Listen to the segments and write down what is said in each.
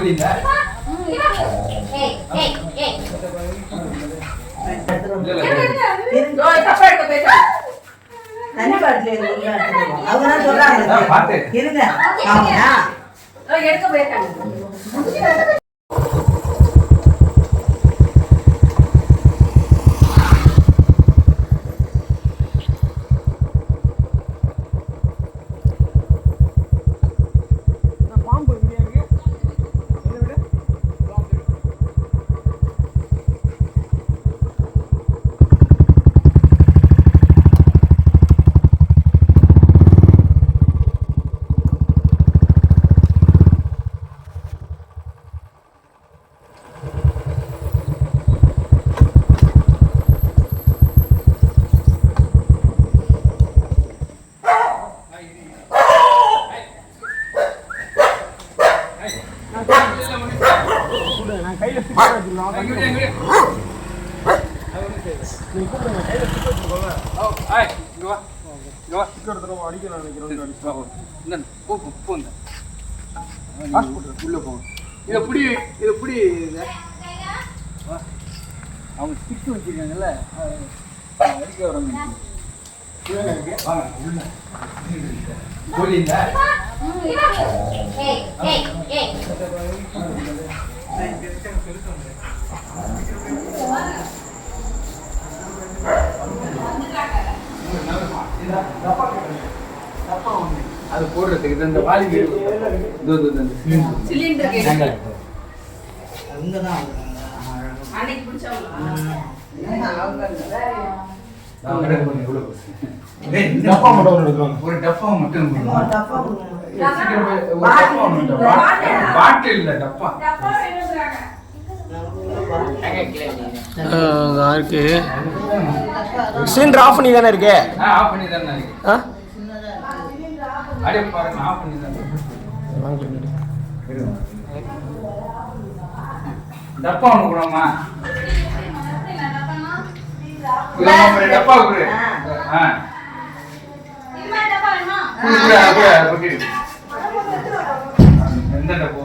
சொல்லிங்க தண்ணி பாட்டில் இருங்க அவங்க சொல்றாங்க. இருங்க எடுக்க போயிருக்காங்க. உள்ள போங்க இதை புடி இதை புடி. அவங்க ஸ்டிக் வச்சிருக்காங்கல்ல அடிக்க வராங்க வாங்க உள்ள சொல்லிங்க அது போடுறதுக்கு இந்த வாலி சிலிண்டர் தான் அன்னைக்கு பிடிச்சவங்களா டப்பா மட்டும் ஒன்று எடுத்துருவாங்க ஒரு டப்பா மட்டும். பாட்டில் இல்ல டப்பா. இருக்கு சிலிண்டர் ஆஃப் பண்ணி தானே இருக்கு? ஆ ஆஃப் பண்ணி தானே இருக்கு. ஆ? அப்படியே பாருங்க ஆஃப் பண்ணி தானே இருங்க. டப்பா ஒன்று கூடமா கொடு. ஆ. எந்த டப்பா?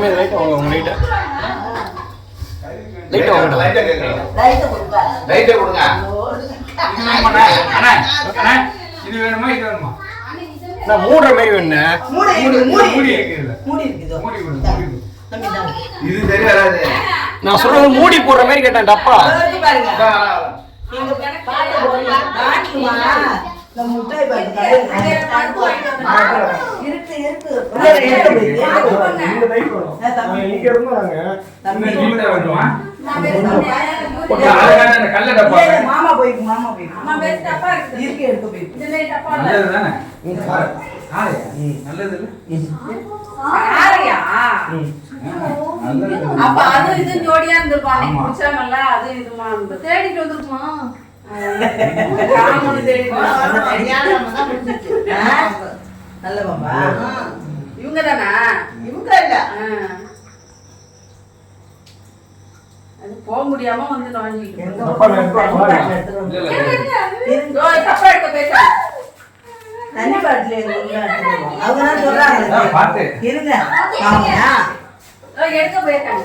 மாதிரி லைட் வாங்க உங்க லைட்டை லைட் வாங்கடா லைட்டா கேக்குறீங்க. லைட்டை கொடுங்க. இது வேணுமா இது வேணுமா? நான் மூடுற மாதிரி வேணுண்ணே. மூடி மூடி மூடி இருக்குது. இது. சரி வராது நான் சொல்றது மூடி போடுற மாதிரி கேட்டேன் டப்பா. பாருங்க. இந்த கடையில இருக்கு, இருக்கு. இல்ல, மாமா போய்க்கு மாமா இருக்குது இருக்கு. எடுத்து இல்ல. நல்லது. அப்ப அது இது ஜோடியா இருந்திருப்பான் ஆமா. பிடிச்சாங்கல்ல அது இதுமா தேடிட்டு வந்திருக்குமா? நல்ல பாப்பா இவங்க தானா இவங்க இல்ல அது போக முடியாம வந்து எடுக்க பேச தண்ணி பாட்டில் இருங்க அவங்க தான் சொல்றாங்க. இருங்க. எடுக்க போயிருக்காங்க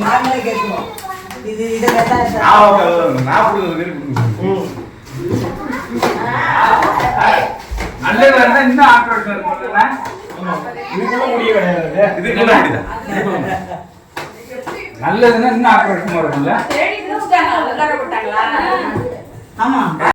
நாங்களே கேட்கிறோம். இது. நல்லது இருந்தா இன்னும் ஆக்ரோஷம் இருக்கும்ல முடிய கிடையாது இது நல்ல முடிதான் நல்லதுன்னா இன்னும் ஆக்ரோஷமா இருக்கும்ல? ஆமா.